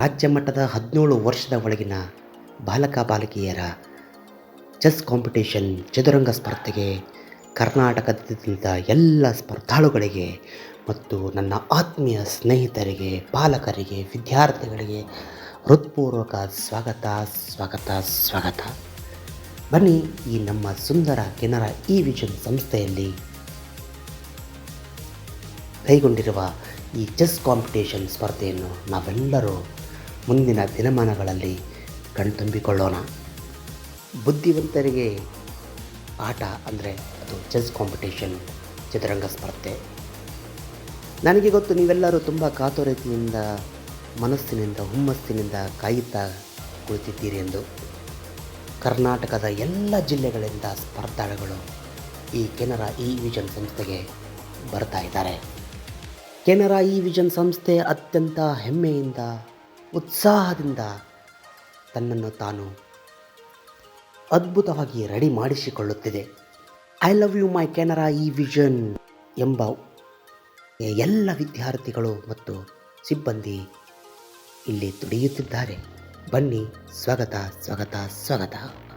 ರಾಜ್ಯ ಮಟ್ಟದ ಹದಿನೇಳು ವರ್ಷದ ಒಳಗಿನ ಬಾಲಕ ಬಾಲಕಿಯರ ಚೆಸ್ ಕಾಂಪಿಟೇಷನ್ ಚದುರಂಗ ಸ್ಪರ್ಧೆಗೆ ಕರ್ನಾಟಕದಿಂದ ಎಲ್ಲ ಸ್ಪರ್ಧಾಳುಗಳಿಗೆ ಮತ್ತು ನನ್ನ ಆತ್ಮೀಯ ಸ್ನೇಹಿತರಿಗೆ, ಪಾಲಕರಿಗೆ, ವಿದ್ಯಾರ್ಥಿಗಳಿಗೆ ಹೃತ್ಪೂರ್ವಕ ಸ್ವಾಗತ ಸ್ವಾಗತ ಸ್ವಾಗತ. ಬನ್ನಿ ಈ ನಮ್ಮ ಸುಂದರ ಕೆನರ ಇ ವಿಷನ್ ಸಂಸ್ಥೆಯಲ್ಲಿ ಕೈಗೊಂಡಿರುವ ಈ ಚೆಸ್ ಕಾಂಪಿಟೇಷನ್ ಸ್ಪರ್ಧೆಯನ್ನು ನಾವೆಲ್ಲರೂ ಮುಂದಿನ ದಿನಮಾನಗಳಲ್ಲಿ ಕಣ್ತುಂಬಿಕೊಳ್ಳೋಣ. ಬುದ್ಧಿವಂತರಿಗೆ ಆಟ ಅಂದರೆ ಅದು ಚೆಸ್ ಕಾಂಪಿಟೇಷನ್ ಚಿತ್ರರಂಗ ಸ್ಪರ್ಧೆ. ನನಗೆ ಗೊತ್ತು ನೀವೆಲ್ಲರೂ ತುಂಬ ಕಾತುರತೆಯಿಂದ, ಮನಸ್ಸಿನಿಂದ, ಹುಮ್ಮಸ್ಸಿನಿಂದ ಕಾಯುತ್ತಾ ಕುಳಿತಿದ್ದೀರಿ ಎಂದು. ಕರ್ನಾಟಕದ ಎಲ್ಲ ಜಿಲ್ಲೆಗಳಿಂದ ಸ್ಪರ್ಧಾಳುಗಳು ಈ ಕೆನರಾ ಇ ವಿಷನ್ ಸಂಸ್ಥೆಗೆ ಬರ್ತಾ ಇದ್ದಾರೆ. ಕೆನರಾ ಇ ವಿಷನ್ ಸಂಸ್ಥೆ ಅತ್ಯಂತ ಹೆಮ್ಮೆಯಿಂದ ಉತ್ಸಾಹದಿಂದ ತನ್ನನ್ನು ತಾನು ಅದ್ಭುತವಾಗಿ ready ಮಾಡಿಸಿಕೊಳ್ಳುತ್ತಿದೆ. I love you my Canara E vision ಎಂಬ ಎಲ್ಲ ವಿದ್ಯಾರ್ಥಿಗಳು ಮತ್ತು ಸಿಬ್ಬಂದಿ ಇಲ್ಲಿ ದುಡಿಯುತ್ತಿದ್ದಾರೆ ಬನ್ನಿ, ಸ್ವಾಗತ ಸ್ವಾಗತ ಸ್ವಾಗತ.